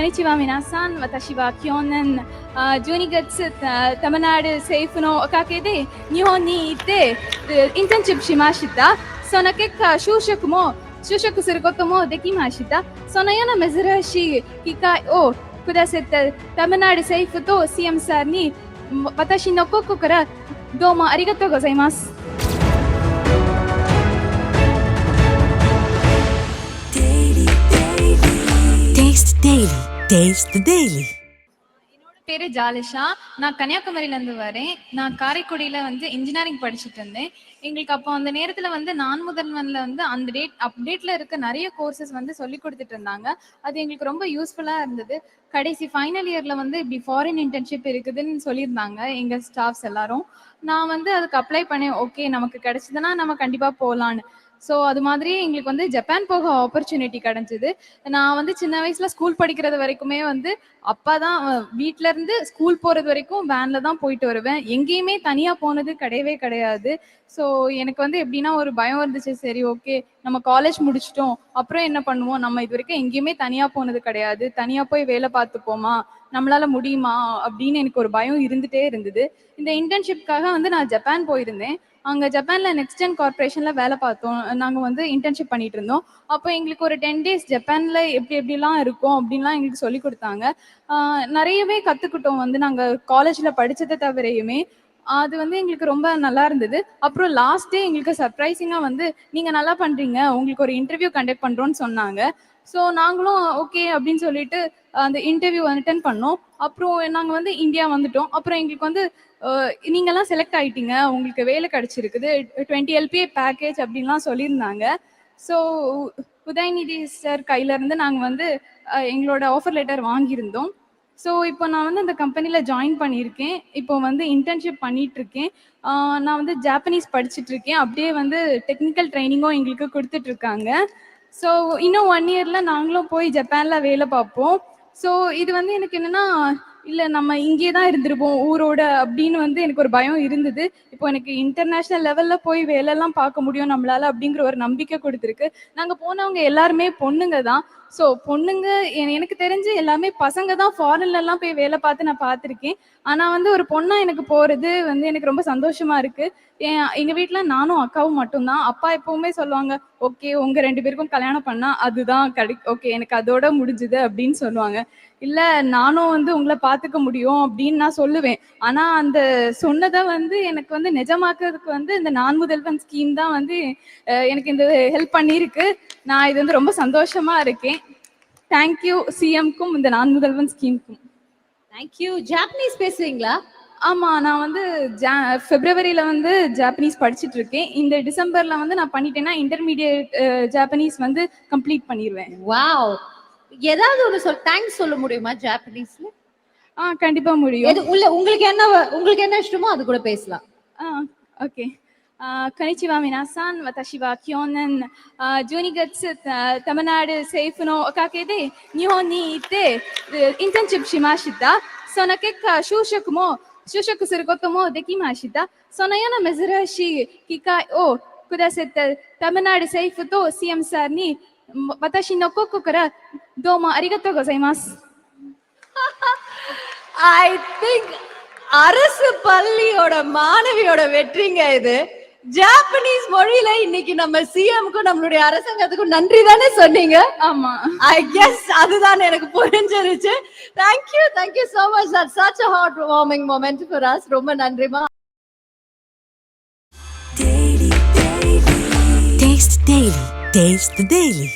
こんにちは皆さん。私は去年12月タマナル政府のおかげで日本に行ってインターンシップしました。その結果就職も就職することもできました。そのような珍しい機会をくださったタマナル政府と CM さんに私の心からどうもありがとうございます。Taste Daily. Taste daily பேரு ஜாலிஷா. நான் கன்னியாகுமரியில இருந்து வரேன். நான் காரைக்குடியில வந்து இன்ஜினியரிங் படிச்சுட்டு இருந்தேன். எங்களுக்கு அப்போ அந்த நேரத்துல வந்து நான் முதல்வன்ல வந்து அந்த டேட் அப்டேட்ல இருக்க நிறைய கோர்சஸ் வந்து சொல்லி கொடுத்துட்டு இருந்தாங்க. அது எங்களுக்கு ரொம்ப யூஸ்ஃபுல்லா இருந்தது. கடைசி ஃபைனல் இயர்ல வந்து இப்படி ஃபாரின் இன்டர்ன்ஷிப் இருக்குதுன்னு சொல்லியிருந்தாங்க எங்க ஸ்டாஃப்ஸ் எல்லாரும். நான் வந்து அதுக்கு அப்ளை பண்ணேன். ஓகே நமக்கு கிடைச்சதுன்னா நம்ம கண்டிப்பா போகலான்னு ஸோ அது மாதிரி எங்களுக்கு வந்து ஜப்பான் போக ஆப்பர்ச்சுனிட்டி கிடைச்சிது. நான் வந்து சின்ன வயசுல ஸ்கூல் படிக்கிறது வரைக்குமே வந்து அப்பா தான் வீட்ல இருந்து ஸ்கூல் போறது வரைக்கும் வேன்ல தான் போயிட்டு வருவேன். எங்கேயுமே தனியா போனது கிடையவே கிடையாது. ஸோ எனக்கு வந்து எப்படின்னா ஒரு பயம் இருந்துச்சு. சரி ஓகே நம்ம காலேஜ் முடிச்சிட்டோம். அப்புறம் என்ன பண்ணுவோம்? நம்ம இது வரைக்கும் எங்கேயுமே தனியா போனது கிடையாது. தனியா போய் வேலை பார்த்துப்போமா? நம்மளால முடியுமா? அப்படின்னு எனக்கு ஒரு பயம் இருந்துட்டே இருந்தது. இந்த இன்டர்ன்ஷிப்காக வந்து நான் ஜப்பான் போயிருந்தேன். அங்க ஜப்பான்ல நெக்ஸ்ட் ஜென் கார்பரேஷன்ல வேலை பார்த்தோம். நாங்க வந்து இன்டர்ன்ஷிப் பண்ணிட்டு இருந்தோம். அப்போ எங்களுக்கு ஒரு டென் டேஸ் ஜப்பான்ல எப்படி எப்படிலாம் இருக்கும் அப்படின்லாம் எங்களுக்கு சொல்லி கொடுத்தாங்க. நிறையவே கத்துக்கிட்டோம். வந்து நாங்க காலேஜ்ல படிச்சதை தவிரையுமே அது வந்து எங்களுக்கு ரொம்ப நல்லா இருந்தது. அப்புறம் லாஸ்ட் டே எங்களுக்கு சர்ப்ரைசிங்காக வந்து நீங்கள் நல்லா பண்ணுறீங்க உங்களுக்கு ஒரு இன்டர்வியூ கண்டக்ட் பண்ணுறோன்னு சொன்னாங்க. ஸோ நாங்களும் ஓகே அப்படின்னு சொல்லிட்டு அந்த இன்டர்வியூ அட்டன் பண்ணோம். அப்புறம் நாங்கள் வந்து இந்தியா வந்துட்டோம். அப்புறம் எங்களுக்கு வந்து நீங்கள்லாம் செலக்ட் ஆயிட்டீங்க. உங்களுக்கு வேலை கிடைச்சிருக்குது. டுவெண்ட்டி எல்பிஏ பேக்கேஜ் அப்படின்லாம் சொல்லியிருந்தாங்க. ஸோ உதயநிதி சார் கையிலேருந்து நாங்கள் வந்து எங்களோட ஆஃபர் லெட்டர் வாங்கியிருந்தோம். ஸோ இப்போ நான் வந்து அந்த கம்பெனியில் ஜாயின் பண்ணியிருக்கேன். இப்போ வந்து இன்டர்ன்ஷிப் பண்ணிகிட்ருக்கேன் நான் வந்து ஜாப்பனீஸ் படிச்சுட்டு இருக்கேன் அப்படியே வந்து டெக்னிக்கல் ட்ரைனிங்கும் எங்களுக்கு கொடுத்துட்ருக்காங்க ஸோ இன்னும் ஒன் இயரில் நாங்களும் போய் ஜப்பானில் வேலை பார்ப்போம். ஸோ இது வந்து எனக்கு என்னன்னா இல்லை நம்ம இங்கே தான் இருந்திருப்போம் ஊரோட அப்படின்னு வந்து எனக்கு ஒரு பயம் இருந்தது. இப்போ எனக்கு இன்டர்நேஷ்னல் லெவலில் போய் வேலைலாம் பார்க்க முடியும் நம்மளால அப்படிங்கிற ஒரு நம்பிக்கை கொடுத்துருக்கு. நாங்கள் போனவங்க எல்லாருமே பொண்ணுங்க தான். ஸோ பொண்ணுங்க எனக்கு தெரிஞ்சு எல்லாமே பசங்க தான் ஃபாரின்ல எல்லாம் போய் வேலை பார்த்து நான் பார்த்துருக்கேன். ஆனால் வந்து ஒரு பொண்ணா எனக்கு போகிறது வந்து எனக்கு ரொம்ப சந்தோஷமா இருக்கு. என் எங்கள் வீட்டில் நானும் அக்காவும் மட்டும்தான். அப்பா எப்பவுமே சொல்லுவாங்க ஓகே உங்கள் ரெண்டு பேருக்கும் கல்யாணம் பண்ணால் அதுதான் கிடை ஓகே எனக்கு அதோட முடிஞ்சுது அப்படின்னு சொல்லுவாங்க. இல்லை நானும் வந்து உங்களை பார்த்துக்க முடியும் அப்படின்னு நான் சொல்லுவேன். ஆனால் அந்த சொன்னதை வந்து எனக்கு வந்து நிஜமாக்குறதுக்கு வந்து இந்த நான் முதல்வன் ஸ்கீம் தான் வந்து எனக்கு இந்த ஹெல்ப் பண்ணியிருக்கு. நான் இது வந்து ரொம்ப சந்தோஷமா இருக்கேன். தேங்க்யூ சிஎம்க்கும் இந்த நான் முதல்வன் ஸ்கீம்க்கும் தேங்க்யூ ஜாப்பனீஸ் பேசுவீங்களா ஆமா நான் வந்து ஜா பிப்ரவரியில வந்து ஜாப்பனீஸ் படிச்சிட்டு இருக்கேன் இந்த டிசம்பர்ல வந்து நான் பண்ணிட்டேன்னா இன்டர்மீடியட் ஜாப்பனீஸ் வந்து கம்ப்ளீட் பண்ணிடுவேன் வாவ் ஏதாவது ஒன்று சொல் தேங்க்ஸ் சொல்ல முடியுமா ஜாப்பனீஸ்ல ஆ கண்டிப்பா முடியும் எது உள்ள உங்களுக்கு என்ன வ- உங்களுக்கு என்ன இஷ்டமோ அது கூட பேசலாம் あ、オッケー。あ、こんにちは、皆さん。私は去年、あ12月、あタマナル政府のおかげで日本に行って、でインターンシップしました。その結果、就職も、 就職することもできました。そのような珍しい機会をくださったタマナル政府と CM さんに、も私の心からどうもありがとうございます。 ஐ திங்க் அரசு பள்ளியோட மாணவியோட வெற்றிங்க இது ஜாப்பனீஸ் மொழியில இன்னைக்கு நம்ம சிஎம்க்கும் நம்மளுடைய அரசாங்கத்துக்கும் நன்றி தானே சொன்னீங்க? ஆமா. ஐ கெஸ் அதுதான் எனக்கு புரிஞ்சிருச்சு. Thank you thank you so much that such a heart warming moment for us ரொம்ப நன்றிமா Taste Daily. Taste the Daily.